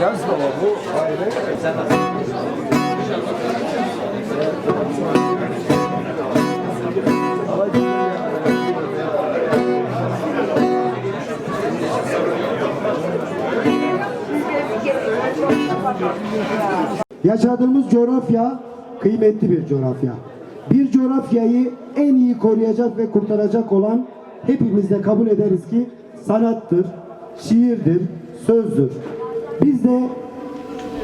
Yaz baba ayrı. Yaşadığımız coğrafya kıymetli bir coğrafya. Bir coğrafyayı en iyi koruyacak ve kurtaracak olan hepimiz de kabul ederiz ki sanattır, şiirdir, sözdür. Biz de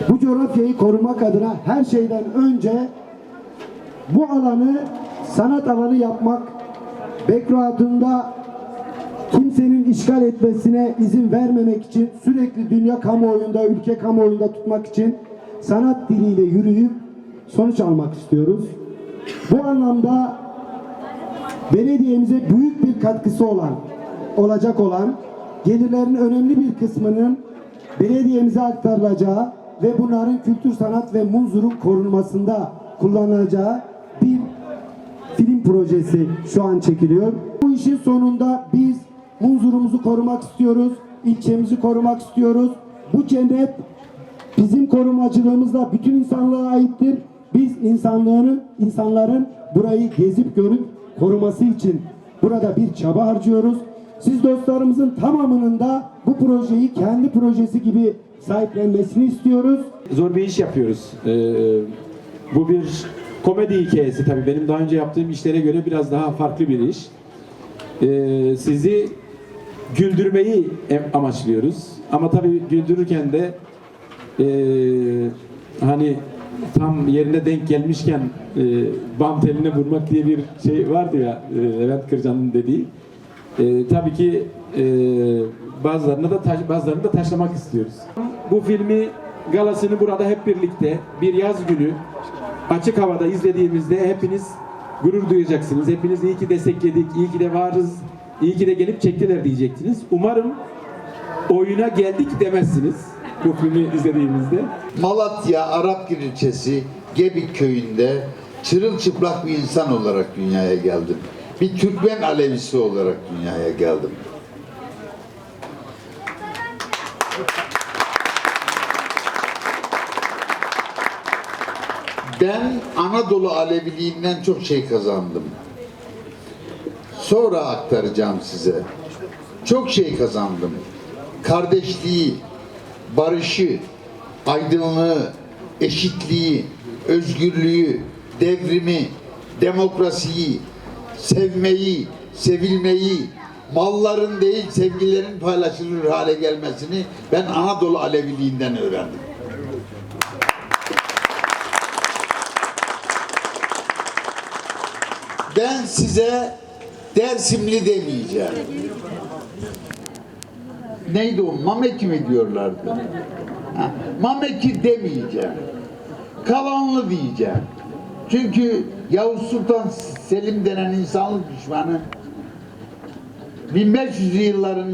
bu coğrafyayı korumak adına her şeyden önce bu alanı sanat alanı yapmak, Bekro adında kimsenin işgal etmesine izin vermemek için sürekli dünya kamuoyunda, ülke kamuoyunda tutmak için sanat diliyle yürüyüp sonuç almak istiyoruz. Bu anlamda belediyemize büyük bir katkısı olan, olacak olan gelirlerin önemli bir kısmının belediyemize aktarılacağı ve bunların kültür sanat ve muzurun korunmasında kullanılacağı bir film projesi şu an çekiliyor. Bu işin sonunda biz Munzurumuzu korumak istiyoruz, ilçemizi korumak istiyoruz. Bu cennet bizim korumacılığımızla bütün insanlığa aittir. Biz insanlığın, insanların burayı gezip görüp koruması için burada bir çaba harcıyoruz. Siz dostlarımızın tamamının da bu projeyi kendi projesi gibi sahiplenmesini istiyoruz. zor bir iş yapıyoruz. Ee, bu bir komedi hikayesi tabii. Benim daha önce yaptığım işlere göre biraz daha farklı bir iş. Ee, sizi güldürmeyi amaçlıyoruz. Ama tabii güldürürken de ee, hani tam yerine denk gelmişken e, bam teline vurmak diye bir şey vardı ya e, Levent Kırcan'ın dediği. E, tabii ki e, bazılarını da taş, bazılarını da taşlamak istiyoruz. Bu filmi galasını burada hep birlikte bir yaz günü açık havada izlediğimizde hepiniz gurur duyacaksınız. Hepiniz iyi ki destekledik, iyi ki de varız, iyi ki de gelip çektiler diyeceksiniz. Umarım oyuna geldik demezsiniz bu filmi izlediğimizde. Malatya Arapgir ilçesi Gebik köyünde çırılçıplak bir insan olarak dünyaya geldim. Bir Türkmen Alevisi olarak dünyaya geldim. Ben Anadolu Aleviliğinden çok şey kazandım. Sonra aktaracağım size. Çok şey kazandım. Kardeşliği, barışı, aydınlığı, eşitliği, özgürlüğü, devrimi, demokrasiyi, sevmeyi, sevilmeyi, malların değil sevgilerin paylaşılır hale gelmesini ben Anadolu Aleviliğinden öğrendim. Ben size Dersimli demeyeceğim. Neydi o? Mameki mi diyorlardı? Ha, Mameki demeyeceğim. Kalanlı diyeceğim. Çünkü Yavuz Sultan Selim denen insanlık düşmanı 1500'lü yılların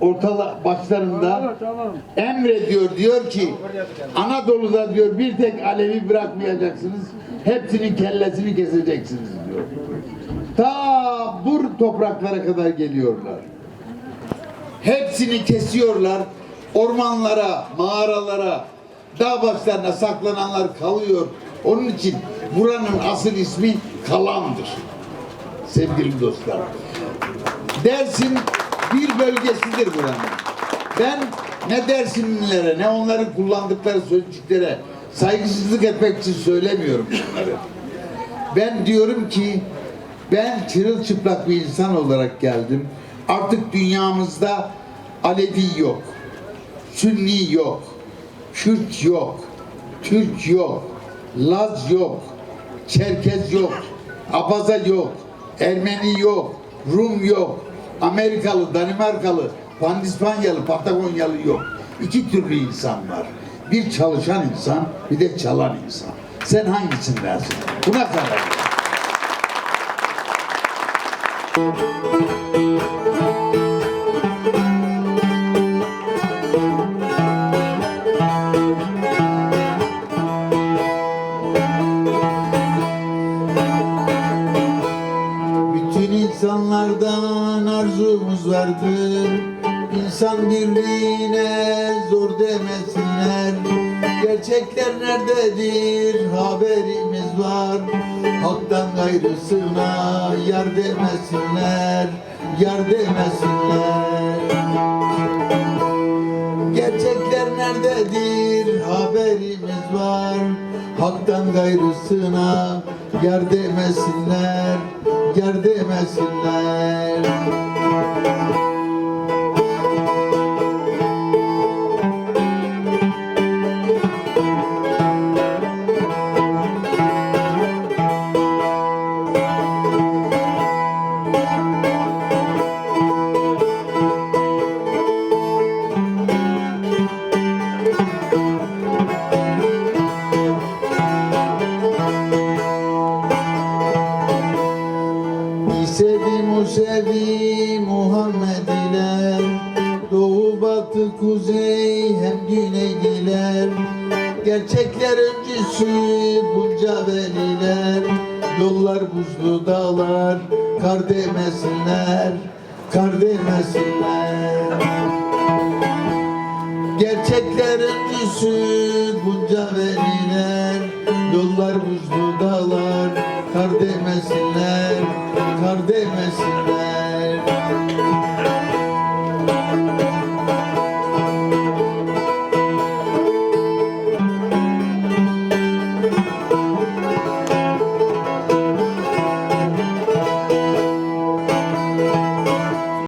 orta başlarında emrediyor diyor ki Anadolu'da diyor bir tek Alevi bırakmayacaksınız. Hepsinin kellesini keseceksiniz diyor. Ta bur topraklara kadar geliyorlar. Hepsini kesiyorlar. Ormanlara, mağaralara, dağ başlarına saklananlar kalıyor. Onun için buranın asıl ismi Kalan'dır. Sevgili dostlar. Dersim bir bölgesidir buranın. Ben ne Dersimlilere ne onların kullandıkları sözcüklere saygısızlık etmek için söylemiyorum bunları. Ben diyorum ki ben çırılçıplak bir insan olarak geldim. Artık dünyamızda Alevi yok. Sünni yok. Kürt yok. Türk yok. Laz yok. Çerkez yok. Abaza yok. Ermeni yok. Rum yok. Amerikalı, Danimarkalı, Pandispanyalı, Patagonyalı yok. İki türlü insan var. Bir çalışan insan, bir de çalan insan. Sen hangisindensin? Buna karar ver. Arzumuz vardır. İnsan birliği dediğine zor demesinler. Gerçekler nerededir? Haberimiz var. Hak'tan gayrısına yar demesinler. Yar demesinler. Gerçekler nerededir? Haberimiz var. Hak'tan gayrısına yar demesinler. Yar demesinler Musevi Muhammed ile. Doğu batı kuzey hem güneydiler Gerçekler öncüsü bunca veliler. Yollar buzlu dağlar kar demesinler Kar demesinler Gerçekler öncüsü bunca veliler. Yollar buzlu dağlar Kar demesinler Kar demesinler